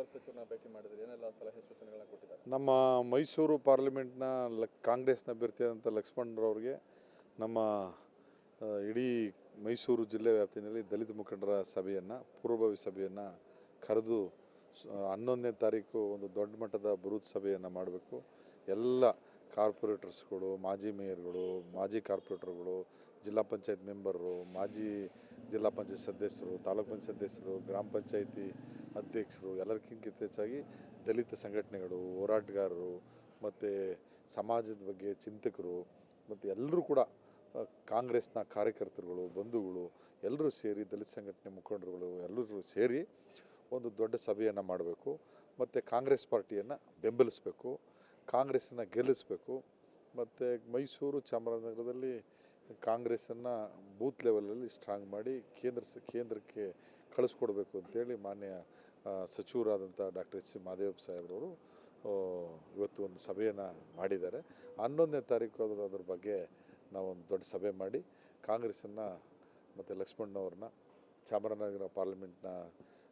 ಉಸ್ತುವಾರಿ ಭೇಟಿ ಮಾಡಿದ್ರೆ? ಏನೆಲ್ಲ ಸಲಹೆ ಸೂಚನೆಗಳನ್ನ ಕೊಟ್ಟಿದ್ದಾರೆ? ನಮ್ಮ ಮೈಸೂರು ಪಾರ್ಲಿಮೆಂಟ್ನ ಲಕ್, ಕಾಂಗ್ರೆಸ್ನ ಅಭ್ಯರ್ಥಿಯಾದಂಥ ಲಕ್ಷ್ಮಣರವ್ರಿಗೆ ನಮ್ಮ ಇಡೀ ಮೈಸೂರು ಜಿಲ್ಲೆ ವ್ಯಾಪ್ತಿಯಲ್ಲಿ ದಲಿತ ಮುಖಂಡರ ಸಭೆಯನ್ನು, ಪೂರ್ವಭಾವಿ ಸಭೆಯನ್ನು ಕರೆದು ಹನ್ನೊಂದನೇ ತಾರೀಕು ಒಂದು ದೊಡ್ಡ ಮಟ್ಟದ ಬೃಹತ್ ಸಭೆಯನ್ನು ಮಾಡಬೇಕು. ಎಲ್ಲ ಕಾರ್ಪೊರೇಟರ್ಸ್ಗಳು, ಮಾಜಿ ಮೇಯರ್ಗಳು, ಮಾಜಿ ಕಾರ್ಪೊರೇಟರ್ಗಳು, ಜಿಲ್ಲಾ ಪಂಚಾಯತ್ ಮೆಂಬರು, ಮಾಜಿ ಜಿಲ್ಲಾ ಪಂಚಾಯತ್ ಸದಸ್ಯರು, ತಾಲೂಕು ಪಂಚಾಯತ್ ಸದಸ್ಯರು, ಗ್ರಾಮ ಪಂಚಾಯತಿ ಅಧ್ಯಕ್ಷರು ಎಲ್ಲರಿಗಿಂತ ಹೆಚ್ಚಾಗಿ ದಲಿತ ಸಂಘಟನೆಗಳು, ಹೋರಾಟಗಾರರು, ಮತ್ತು ಸಮಾಜದ ಬಗ್ಗೆ ಚಿಂತಕರು, ಮತ್ತು ಎಲ್ಲರೂ ಕೂಡ ಕಾಂಗ್ರೆಸ್ನ ಕಾರ್ಯಕರ್ತರುಗಳು, ಬಂಧುಗಳು ಎಲ್ಲರೂ ಸೇರಿ ದಲಿತ ಸಂಘಟನೆ ಮುಖಂಡರುಗಳು ಎಲ್ಲರೂ ಸೇರಿ ಒಂದು ದೊಡ್ಡ ಸಭೆಯನ್ನು ಮಾಡಬೇಕು. ಮತ್ತು ಕಾಂಗ್ರೆಸ್ ಪಾರ್ಟಿಯನ್ನು ಬೆಂಬಲಿಸಬೇಕು ಕಾಂಗ್ರೆಸ್ಸನ್ನು ಗೆಲ್ಲಿಸಬೇಕು. ಮತ್ತು ಮೈಸೂರು ಚಾಮರಾಜನಗರದಲ್ಲಿ ಕಾಂಗ್ರೆಸ್ಸನ್ನು ಬೂತ್ ಲೆವೆಲಲ್ಲಿ ಸ್ಟ್ರಾಂಗ್ ಮಾಡಿ ಕೇಂದ್ರ ಕೇಂದ್ರಕ್ಕೆ ಕಳಿಸ್ಕೊಡ್ಬೇಕು ಅಂತೇಳಿ ಮಾನ್ಯ ಸಚಿವರಾದಂಥ ಡಾಕ್ಟರ್ ಎಚ್ ಸಿ ಮಾದೇವಪ್ಪ ಸಾಹೇಬ್ರವರು ಇವತ್ತು ಒಂದು ಸಭೆಯನ್ನು ಮಾಡಿದ್ದಾರೆ. ಹನ್ನೊಂದನೇ ತಾರೀಕು ಅದ್ರ ಅದ್ರ ಬಗ್ಗೆ ನಾವೊಂದು ದೊಡ್ಡ ಸಭೆ ಮಾಡಿ, ಕಾಂಗ್ರೆಸ್ಸನ್ನು ಮತ್ತು ಲಕ್ಷ್ಮಣ್ಣವ್ರನ್ನ, ಚಾಮರಾಜನಗರ ಪಾರ್ಲಿಮೆಂಟ್ನ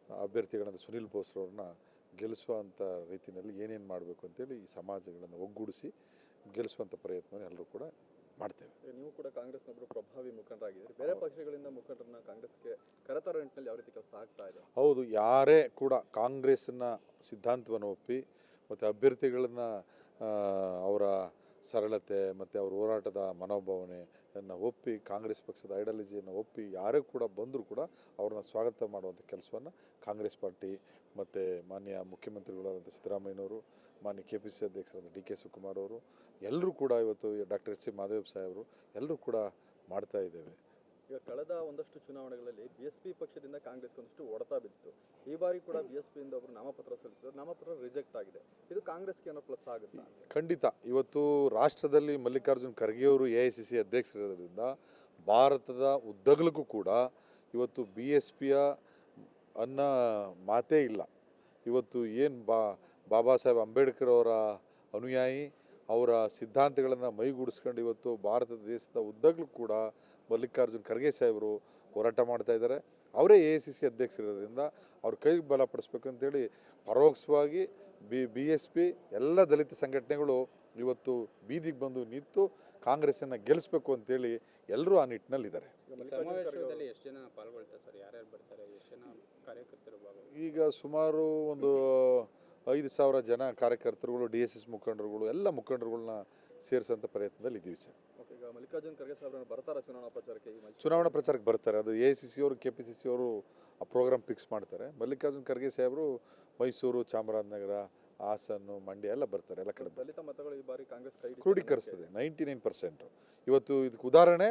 ಅಭ್ಯರ್ಥಿಗಳಾದ ಸುನಿಲ್ ಬೋಸ್ರವ್ರನ್ನ ಗೆಲ್ಲಿಸುವಂಥ ರೀತಿಯಲ್ಲಿ ಏನೇನು ಮಾಡಬೇಕು ಅಂತೇಳಿ ಈ ಸಮಾಜಗಳನ್ನು ಒಗ್ಗೂಡಿಸಿ ಗೆಲ್ಲಿಸುವಂಥ ಪ್ರಯತ್ನ ಎಲ್ಲರೂ ಕೂಡ ಮಾಡ್ತೇವೆ. ನೀವು ಕೂಡ ಕಾಂಗ್ರೆಸ್ನೊಬ್ಬರು ಪ್ರಭಾವಿ ಮುಖಂಡರಾಗಿದ್ದೀರಿ. ಬೇರೆ ಪಕ್ಷಗಳಿಂದ ಮುಖಂಡರನ್ನ ಕಾಂಗ್ರೆಸ್ಗೆ ಕರೆತರೋ ನಿಟ್ಟಿನಲ್ಲಿ ಯಾವ ರೀತಿ ಕೆಲಸ ಆಗ್ತಾ ಇದೆ? ಹೌದು ಯಾರೇ ಕೂಡ ಕಾಂಗ್ರೆಸ್ನ ಸಿದ್ಧಾಂತವನ್ನು ಒಪ್ಪಿ ಮತ್ತು ಅಭ್ಯರ್ಥಿಗಳನ್ನು ಅವರ ಸರಳತೆ ಮತ್ತು ಅವ್ರ ಹೋರಾಟದ ಮನೋಭಾವನೆಯನ್ನು ಒಪ್ಪಿ ಕಾಂಗ್ರೆಸ್ ಪಕ್ಷದ ಐಡಿಯಾಲಜಿಯನ್ನು ಒಪ್ಪಿ ಯಾರೇ ಕೂಡ ಬಂದರೂ ಕೂಡ ಅವ್ರನ್ನ ಸ್ವಾಗತ ಮಾಡುವಂಥ ಕೆಲಸವನ್ನು ಕಾಂಗ್ರೆಸ್ ಪಾರ್ಟಿ ಮತ್ತು ಮಾನ್ಯ ಮುಖ್ಯಮಂತ್ರಿಗಳಾದಂಥ ಸಿದ್ದರಾಮಯ್ಯನವರು ಮಾನ್ಯ ಕೆ ಪಿ ಸಿ ಅಧ್ಯಕ್ಷರಾದ ಡಿ ಕೆ ಶಿವಕುಮಾರ್ ಅವರು ಎಲ್ಲರೂ ಕೂಡ ಇವತ್ತು ಡಾಕ್ಟರ್ ಎಸ್ ಸಿ ಮಾಧವ್ ಸಾಹೇಬರು ಎಲ್ಲರೂ ಕೂಡ ಮಾಡ್ತಾ ಇದ್ದೇವೆ. ಈಗ ಕಳೆದ ಒಂದಷ್ಟು ಚುನಾವಣೆಗಳಲ್ಲಿ ಬಿ ಎಸ್ ಪಿ ಪಕ್ಷದಿಂದ ಕಾಂಗ್ರೆಸ್ಗೆ ಒಂದಷ್ಟು ಹೊಡೆತ ಬಿತ್ತು ಈ ಬಾರಿ ಕೂಡ ಬಿ ಎಸ್ ಪಿಯಿಂದ ಒಬ್ಬರು ನಾಮಪತ್ರ ಸಲ್ಲಿಸಿದ್ರು. ನಾಮಪತ್ರ ರಿಜೆಕ್ಟ್ ಆಗಿದೆ. ಇದು ಕಾಂಗ್ರೆಸ್ಗೆ ಏನೋ ಪ್ಲಸ್ ಆಗುತ್ತಾ? ಖಂಡಿತ. ಇವತ್ತು ರಾಷ್ಟ್ರದಲ್ಲಿ ಮಲ್ಲಿಕಾರ್ಜುನ್ ಖರ್ಗೆ ಅವರು ಎ ಐ ಸಿ ಸಿ ಅಧ್ಯಕ್ಷರಿರೋದ್ರಿಂದ ಭಾರತದ ಉದ್ದಗಲಕ್ಕೂ ಕೂಡ ಇವತ್ತು ಬಿ ಎಸ್ ಪಿಯ ಅನ್ನೋ ಮಾತೇ ಇಲ್ಲ. ಇವತ್ತು ಏನು ಬಾ, ಬಾಬಾ ಸಾಹೇಬ್ ಅಂಬೇಡ್ಕರ್ ಅವರ ಅನುಯಾಯಿ, ಅವರ ಸಿದ್ಧಾಂತಗಳನ್ನು ಮೈಗೂಡಿಸ್ಕೊಂಡು ಇವತ್ತು ಭಾರತ ದೇಶದ ಉದ್ದಗಲೂ ಕೂಡ ಮಲ್ಲಿಕಾರ್ಜುನ್ ಖರ್ಗೆ ಸಾಹೇಬರು ಹೋರಾಟ ಮಾಡ್ತಾ ಇದ್ದಾರೆ. ಅವರೇ ಎ ಸಿ ಸಿ ಅಧ್ಯಕ್ಷರಿರೋದ್ರಿಂದ ಅವ್ರ ಕೈಗೆ ಬಲಪಡಿಸ್ಬೇಕು ಅಂತೇಳಿ ಪರೋಕ್ಷವಾಗಿ ಬಿ ಬಿ ಎಸ್ ಪಿ ಎಲ್ಲ ದಲಿತ ಸಂಘಟನೆಗಳು ಇವತ್ತು ಬೀದಿಗೆ ಬಂದು ನಿಂತು ಕಾಂಗ್ರೆಸ್ಸನ್ನು ಗೆಲ್ಲಿಸ್ಬೇಕು ಅಂತೇಳಿ ಎಲ್ಲರೂ ಆ ನಿಟ್ಟಿನಲ್ಲಿದ್ದಾರೆ. ಕಾರ್ಯಕರ್ತರು ಈಗ ಸುಮಾರು ಒಂದು ಐದು ಸಾವಿರ ಜನ ಕಾರ್ಯಕರ್ತರುಗಳು ಡಿ ಎಸ್ ಎಸ್ ಮುಖಂಡರುಗಳು ಎಲ್ಲ ಮುಖಂಡರುಗಳನ್ನ ಸೇರಿಸೋಂಥ ಪ್ರಯತ್ನದಲ್ಲಿ ಇದ್ದೀವಿ ಸರ್. ಓಕೆ ಈಗ ಮಲ್ಲಿಕಾರ್ಜುನ್ ಖರ್ಗೆ ಸಾಹೇಬ್ರನ್ನ ಬರ್ತಾರೆ ಚುನಾವಣಾ ಪ್ರಚಾರಕ್ಕೆ ಚುನಾವಣಾ ಪ್ರಚಾರಕ್ಕೆ ಬರ್ತಾರೆ. ಅದು ಎ ಸಿ ಸಿ ಅವರು ಕೆ ಪಿ ಸಿ ಸಿ ಅವರು ಆ ಪ್ರೋಗ್ರಾಮ್ ಫಿಕ್ಸ್ ಮಾಡ್ತಾರೆ. ಮಲ್ಲಿಕಾರ್ಜುನ್ ಖರ್ಗೆ ಸಾಹೇಬರು ಮೈಸೂರು ಚಾಮರಾಜನಗರ ಹಾಸನ್ನು ಮಂಡ್ಯ ಎಲ್ಲ ಬರ್ತಾರೆ ಎಲ್ಲ ಕಡೆ. ದಲಿತ ಮತಗಳು ಈ ಬಾರಿ ಕಾಂಗ್ರೆಸ್ ಕೈ ಕ್ರೋಢೀಕರಿಸ್ತದೆ ನೈಂಟಿ ನೈನ್ ಪರ್ಸೆಂಟು. ಇವತ್ತು ಇದಕ್ಕೆ ಉದಾಹರಣೆ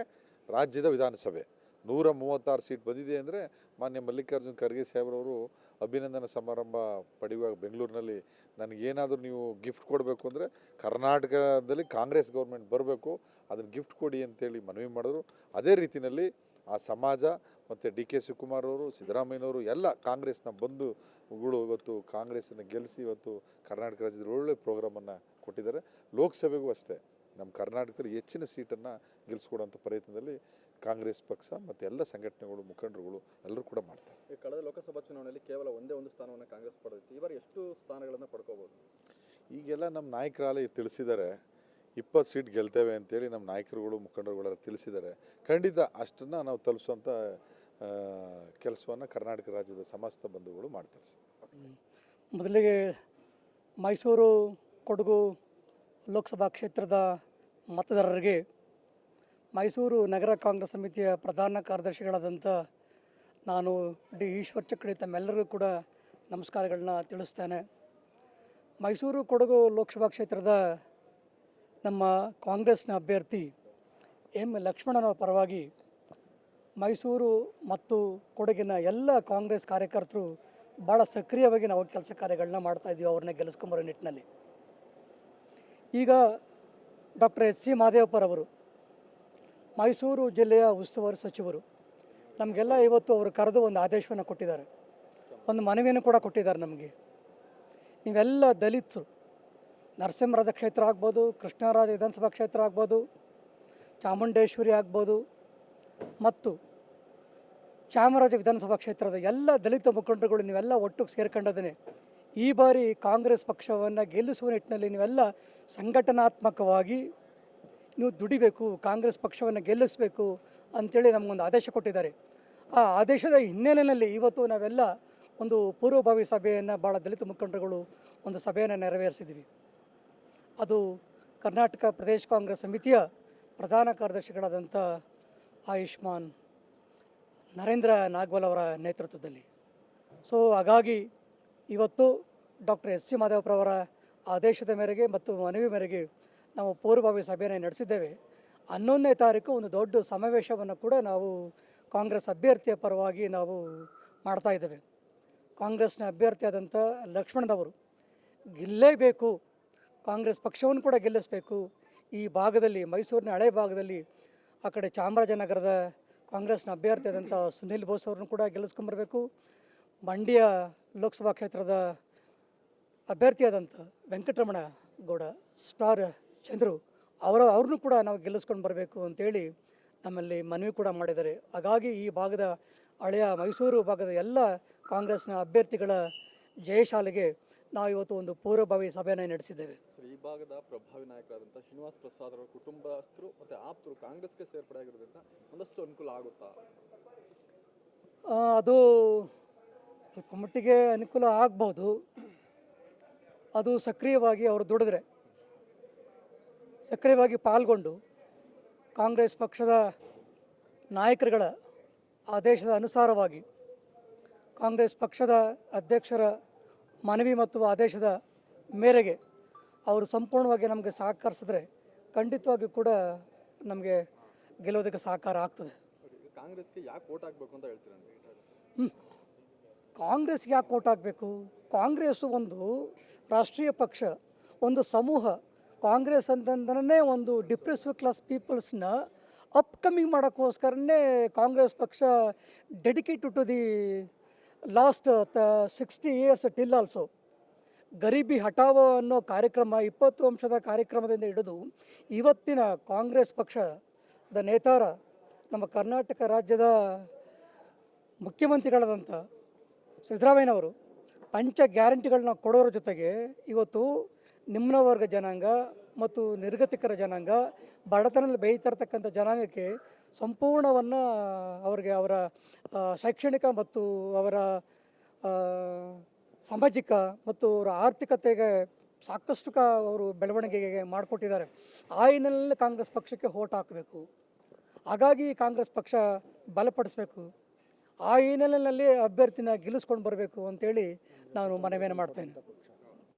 ರಾಜ್ಯದ ವಿಧಾನಸಭೆ. ನೂರ ಮೂವತ್ತಾರು ಸೀಟ್ ಬಂದಿದೆ ಅಂದರೆ ಮಾನ್ಯ ಮಲ್ಲಿಕಾರ್ಜುನ್ ಖರ್ಗೆ ಸಾಹೇಬ್ರವರು ಅಭಿನಂದನಾ ಸಮಾರಂಭ ಪಡೆಯುವಾಗ ಬೆಂಗಳೂರಿನಲ್ಲಿ ನನಗೇನಾದರೂ ನೀವು ಗಿಫ್ಟ್ ಕೊಡಬೇಕು ಅಂದರೆ ಕರ್ನಾಟಕದಲ್ಲಿ ಕಾಂಗ್ರೆಸ್ ಗೌರ್ಮೆಂಟ್ ಬರಬೇಕು, ಅದನ್ನು ಗಿಫ್ಟ್ ಕೊಡಿ ಅಂತೇಳಿ ಮನವಿ ಮಾಡಿದ್ರು. ಅದೇ ರೀತಿಯಲ್ಲಿ ಆ ಸಮಾಜ ಮತ್ತು ಡಿ ಕೆ ಶಿವಕುಮಾರ್ ಅವರು, ಸಿದ್ದರಾಮಯ್ಯನವರು ಎಲ್ಲ ಕಾಂಗ್ರೆಸ್ನ ಬಂಧುಗಳು ಇವತ್ತು ಕಾಂಗ್ರೆಸ್ಸನ್ನು ಗೆಲ್ಲಿಸಿ ಇವತ್ತು ಕರ್ನಾಟಕ ರಾಜ್ಯದಲ್ಲಿ ಒಳ್ಳೆ ಪ್ರೋಗ್ರಾಮನ್ನು ಕೊಟ್ಟಿದ್ದಾರೆ. ಲೋಕಸಭೆಗೂ ಅಷ್ಟೇ. ನಮ್ಮ ಕರ್ನಾಟಕದಲ್ಲಿ ಹೆಚ್ಚಿನ ಸೀಟನ್ನು ಗೆಲ್ಲಿಸ್ಕೊಡೋಂಥ ಪ್ರಯತ್ನದಲ್ಲಿ ಕಾಂಗ್ರೆಸ್ ಪಕ್ಷ ಮತ್ತು ಎಲ್ಲ ಸಂಘಟನೆಗಳು ಮುಖಂಡರುಗಳು ಎಲ್ಲರೂ ಕೂಡ ಮಾಡ್ತಾರೆ. ಈ ಕಳೆದ ಲೋಕಸಭಾ ಚುನಾವಣೆಯಲ್ಲಿ ಕೇವಲ ಒಂದೇ ಒಂದು ಸ್ಥಾನವನ್ನು ಕಾಂಗ್ರೆಸ್ ಪಡೆದಿತ್ತು. ಈ ಬಾರಿ ಎಷ್ಟು ಸ್ಥಾನಗಳನ್ನು ಪಡ್ಕೋಬೋದು? ಈಗೆಲ್ಲ ನಮ್ಮ ನಾಯಕರಾಲ ತಿಳಿಸಿದ್ದಾರೆ ಇಪ್ಪತ್ತು ಸೀಟ್ ಗೆಲ್ತೇವೆ ಅಂತೇಳಿ ನಮ್ಮ ನಾಯಕರುಗಳು ಮುಖಂಡರುಗಳೆಲ್ಲ ತಿಳಿಸಿದ್ದಾರೆ. ಖಂಡಿತ ಅಷ್ಟನ್ನು ನಾವು ತಲುಪಿಸುವಂಥ ಕೆಲಸವನ್ನು ಕರ್ನಾಟಕ ರಾಜ್ಯದ ಸಮಸ್ತ ಬಂಧುಗಳು ಮಾಡ್ತಾರೆ ಸರ್. ಮೊದಲಿಗೆ ಮೈಸೂರು ಕೊಡಗು ಲೋಕಸಭಾ ಕ್ಷೇತ್ರದ ಮತದಾರರಿಗೆ ಮೈಸೂರು ನಗರ ಕಾಂಗ್ರೆಸ್ ಸಮಿತಿಯ ಪ್ರಧಾನ ಕಾರ್ಯದರ್ಶಿಗಳಾದಂಥ ನಾನು ಡಿ ಈಶ್ವರ್ ಚಕ್ಡಿ ತಮ್ಮೆಲ್ಲರಿಗೂ ಕೂಡ ನಮಸ್ಕಾರಗಳನ್ನ ತಿಳಿಸ್ತೇನೆ. ಮೈಸೂರು ಕೊಡಗು ಲೋಕಸಭಾ ಕ್ಷೇತ್ರದ ನಮ್ಮ ಕಾಂಗ್ರೆಸ್ನ ಅಭ್ಯರ್ಥಿ ಎಂ ಲಕ್ಷ್ಮಣನ ಪರವಾಗಿ ಮೈಸೂರು ಮತ್ತು ಕೊಡಗಿನ ಎಲ್ಲ ಕಾಂಗ್ರೆಸ್ ಕಾರ್ಯಕರ್ತರು ಭಾಳ ಸಕ್ರಿಯವಾಗಿ ನಾವು ಕೆಲಸ ಕಾರ್ಯಗಳನ್ನ ಮಾಡ್ತಾಯಿದ್ದೀವಿ ಅವ್ರನ್ನ ಗೆಲ್ಲಿಸ್ಕೊಂಬರೋ ನಿಟ್ಟಿನಲ್ಲಿ. ಈಗ ಡಾಕ್ಟರ್ ಎಸ್ ಸಿ ಮಾದೇವಪ್ಪರವರು, ಮೈಸೂರು ಜಿಲ್ಲೆಯ ಉಸ್ತುವಾರಿ ಸಚಿವರು, ನಮಗೆಲ್ಲ ಇವತ್ತು ಅವರು ಕರೆದು ಒಂದು ಆದೇಶವನ್ನು ಕೊಟ್ಟಿದ್ದಾರೆ. ಒಂದು ಮನವಿಯನ್ನು ಕೂಡ ಕೊಟ್ಟಿದ್ದಾರೆ ನಮಗೆ. ನೀವೆಲ್ಲ ದಲಿತರು, ನರಸಿಂಹರಾಜ ಕ್ಷೇತ್ರ ಆಗ್ಬೋದು, ಕೃಷ್ಣರಾಜ ವಿಧಾನಸಭಾ ಕ್ಷೇತ್ರ ಆಗ್ಬೋದು, ಚಾಮುಂಡೇಶ್ವರಿ ಆಗ್ಬೋದು, ಮತ್ತು ಚಾಮರಾಜ ವಿಧಾನಸಭಾ ಕ್ಷೇತ್ರದ ಎಲ್ಲ ದಲಿತ ಮುಖಂಡರುಗಳು ನೀವೆಲ್ಲ ಒಟ್ಟಿಗೆ ಸೇರ್ಕೊಂಡದೇ ಈ ಬಾರಿ ಕಾಂಗ್ರೆಸ್ ಪಕ್ಷವನ್ನು ಗೆಲ್ಲಿಸುವ ನಿಟ್ಟಿನಲ್ಲಿ ನೀವೆಲ್ಲ ಸಂಘಟನಾತ್ಮಕವಾಗಿ ನೀವು ದುಡಿಬೇಕು, ಕಾಂಗ್ರೆಸ್ ಪಕ್ಷವನ್ನು ಗೆಲ್ಲಿಸಬೇಕು ಅಂಥೇಳಿ ನಮಗೊಂದು ಆದೇಶ ಕೊಟ್ಟಿದ್ದಾರೆ. ಆ ಆದೇಶದ ಹಿನ್ನೆಲೆಯಲ್ಲಿ ಇವತ್ತು ನಾವೆಲ್ಲ ಒಂದು ಪೂರ್ವಭಾವಿ ಸಭೆಯನ್ನು ಭಾಳ ದಲಿತ ಮುಖಂಡರುಗಳು ಒಂದು ಸಭೆಯನ್ನು ನೆರವೇರಿಸಿದ್ವಿ. ಅದು ಕರ್ನಾಟಕ ಪ್ರದೇಶ ಕಾಂಗ್ರೆಸ್ ಸಮಿತಿಯ ಪ್ರಧಾನ ಕಾರ್ಯದರ್ಶಿಗಳಾದಂಥ ಆಯುಷ್ಮಾನ್ ನರೇಂದ್ರ ನಾಗ್ವಲ್ ಅವರ ನೇತೃತ್ವದಲ್ಲಿ. ಸೊ ಹಾಗಾಗಿ ಇವತ್ತು ಡಾಕ್ಟರ್ ಎಸ್ ಸಿ ಮಾದೇವಪ್ರವರ ಆದೇಶದ ಮೇರೆಗೆ ಮತ್ತು ಮನವಿ ಮೇರೆಗೆ ನಾವು ಪೂರ್ವಭಾವಿ ಸಭೆಯನ್ನು ನಡೆಸಿದ್ದೇವೆ. ಹನ್ನೊಂದನೇ ತಾರೀಕು ಒಂದು ದೊಡ್ಡ ಸಮಾವೇಶವನ್ನು ಕೂಡ ನಾವು ಕಾಂಗ್ರೆಸ್ ಅಭ್ಯರ್ಥಿಯ ಪರವಾಗಿ ನಾವು ಮಾಡ್ತಾ ಇದ್ದೇವೆ. ಕಾಂಗ್ರೆಸ್ನ ಅಭ್ಯರ್ಥಿಯಾದಂಥ ಲಕ್ಷ್ಮಣದವರು ಗೆಲ್ಲೇಬೇಕು, ಕಾಂಗ್ರೆಸ್ ಪಕ್ಷವನ್ನು ಕೂಡ ಗೆಲ್ಲಿಸಬೇಕು. ಈ ಭಾಗದಲ್ಲಿ, ಮೈಸೂರಿನ ಹಳೆ ಭಾಗದಲ್ಲಿ, ಆ ಕಡೆ ಚಾಮರಾಜನಗರದ ಕಾಂಗ್ರೆಸ್ನ ಅಭ್ಯರ್ಥಿಯಾದಂಥ ಸುನಿಲ್ ಬೋಸ್ ಅವ್ರನ್ನು ಕೂಡ ಗೆಲ್ಲಿಸ್ಕೊಂಬರ್ಬೇಕು. ಮಂಡ್ಯ ಲೋಕಸಭಾ ಕ್ಷೇತ್ರದ ಅಭ್ಯರ್ಥಿಯಾದಂಥ ವೆಂಕಟರಮಣ ಗೌಡ ಸ್ಟಾರ್ ಚಂದ್ರು ಅವರ ಅವ್ರನ್ನೂ ಕೂಡ ನಾವು ಗೆಲ್ಲಿಸ್ಕೊಂಡು ಬರಬೇಕು ಅಂತೇಳಿ ನಮ್ಮಲ್ಲಿ ಮನವಿ ಕೂಡ ಮಾಡಿದ್ದಾರೆ. ಹಾಗಾಗಿ ಈ ಭಾಗದ ಹಳೆಯ ಮೈಸೂರು ಭಾಗದ ಎಲ್ಲ ಕಾಂಗ್ರೆಸ್ನ ಅಭ್ಯರ್ಥಿಗಳ ಜಯಶಾಲೆಗೆ ನಾವು ಇವತ್ತು ಒಂದು ಪೂರ್ವಭಾವಿ ಸಭೆಯನ್ನು ನಡೆಸಿದ್ದೇವೆ. ಈ ಭಾಗದ ಪ್ರಭಾವಿ ನಾಯಕರಾದಂಥ ಶ್ರೀನಿವಾಸ್ ಪ್ರಸಾದ್ ಅವರ ಕುಟುಂಬಸ್ಥರು ಮತ್ತು ಆಪ್ತರು ಕಾಂಗ್ರೆಸ್ಗೆ ಸೇರ್ಪಡೆ ಆಗಿರೋದ್ರಿಂದ ಒಂದಷ್ಟು ಅನುಕೂಲ ಆಗುತ್ತಾ? ಅದು ಸ್ವಲ್ಪ ಮಟ್ಟಿಗೆ ಅನುಕೂಲ ಆಗ್ಬೋದು. ಅದು ಸಕ್ರಿಯವಾಗಿ ಅವರು ದುಡಿದ್ರೆ ಸಕ್ರಿಯವಾಗಿ ಪಾಲ್ಗೊಂಡು ಕಾಂಗ್ರೆಸ್ ಪಕ್ಷದ ನಾಯಕರುಗಳ ಆದೇಶದ ಅನುಸಾರವಾಗಿ ಕಾಂಗ್ರೆಸ್ ಪಕ್ಷದ ಅಧ್ಯಕ್ಷರ ಮನವಿ ಮತ್ತು ಆದೇಶದ ಮೇರೆಗೆ ಅವರು ಸಂಪೂರ್ಣವಾಗಿ ನಮಗೆ ಸಹಕರಿಸಿದ್ರೆ ಖಂಡಿತವಾಗಿ ಕೂಡ ನಮಗೆ ಗೆಲ್ಲೋದಕ್ಕೆ ಸಹಕಾರ ಆಗ್ತದೆ. ಕಾಂಗ್ರೆಸ್ಗೆ ಯಾಕೆ ಓಟ್ ಆಗಬೇಕು ಅಂತ ಹೇಳ್ತೀರಾ ಹ್ಞೂ. ಕಾಂಗ್ರೆಸ್ಗೆ ಯಾಕೆ ಓಟ್ ಹಾಕಬೇಕು? ಕಾಂಗ್ರೆಸ್ಸು ಒಂದು ರಾಷ್ಟ್ರೀಯ ಪಕ್ಷ, ಒಂದು ಸಮೂಹ. ಕಾಂಗ್ರೆಸ್ ಅಂತಂದ್ರೆ ಒಂದು ಡಿಪ್ರೆಸಿವ್ ಕ್ಲಾಸ್ ಪೀಪಲ್ಸ್ನ ಅಪ್ಕಮಿಂಗ್ ಮಾಡೋಕ್ಕೋಸ್ಕರನೇ ಕಾಂಗ್ರೆಸ್ ಪಕ್ಷ dedicated to the last the sixty years till also ಗರೀಬಿ ಹಟಾವೋ ಅನ್ನೋ ಕಾರ್ಯಕ್ರಮ, ಇಪ್ಪತ್ತು ಅಂಶದ ಕಾರ್ಯಕ್ರಮದಿಂದ ಹಿಡಿದು ಇವತ್ತಿನ ಕಾಂಗ್ರೆಸ್ ಪಕ್ಷದ ನೇತಾರ ನಮ್ಮ ಕರ್ನಾಟಕ ರಾಜ್ಯದ ಮುಖ್ಯಮಂತ್ರಿಗಳಾದಂಥ ಸಿದ್ದರಾಮಯ್ಯನವರು ಪಂಚ ಗ್ಯಾರಂಟಿಗಳನ್ನ ಕೊಡೋರ ಜೊತೆಗೆ ಇವತ್ತು ನಿಮ್ನ ವರ್ಗ ಜನಾಂಗ ಮತ್ತು ನಿರ್ಗತಿಕರ ಜನಾಂಗ, ಬಡತನದಲ್ಲಿ ಬೇಯ್ತಿರ್ತಕ್ಕಂಥ ಜನಾಂಗಕ್ಕೆ ಸಂಪೂರ್ಣವನ್ನು ಅವರಿಗೆ ಅವರ ಶೈಕ್ಷಣಿಕ ಮತ್ತು ಅವರ ಸಾಮಾಜಿಕ ಮತ್ತು ಅವರ ಆರ್ಥಿಕತೆಗೆ ಸಾಕಷ್ಟು ಅವರು ಬೆಳವಣಿಗೆಗೆ ಮಾಡಿಕೊಟ್ಟಿದ್ದಾರೆ. ಆ ಹಿನ್ನೆಲೆಯಲ್ಲಿ ಕಾಂಗ್ರೆಸ್ ಪಕ್ಷಕ್ಕೆ ಓಟ್ ಹಾಕಬೇಕು. ಹಾಗಾಗಿ ಕಾಂಗ್ರೆಸ್ ಪಕ್ಷ ಬಲಪಡಿಸಬೇಕು. ಆ ಹಿನ್ನೆಲೆಯಲ್ಲಿ ಅಭ್ಯರ್ಥಿನ ಗೆಲ್ಲಿಸ್ಕೊಂಡು ಬರಬೇಕು ಅಂತೇಳಿ ನಾನು ಮನವಿಯನ್ನು ಮಾಡ್ತೇನೆ.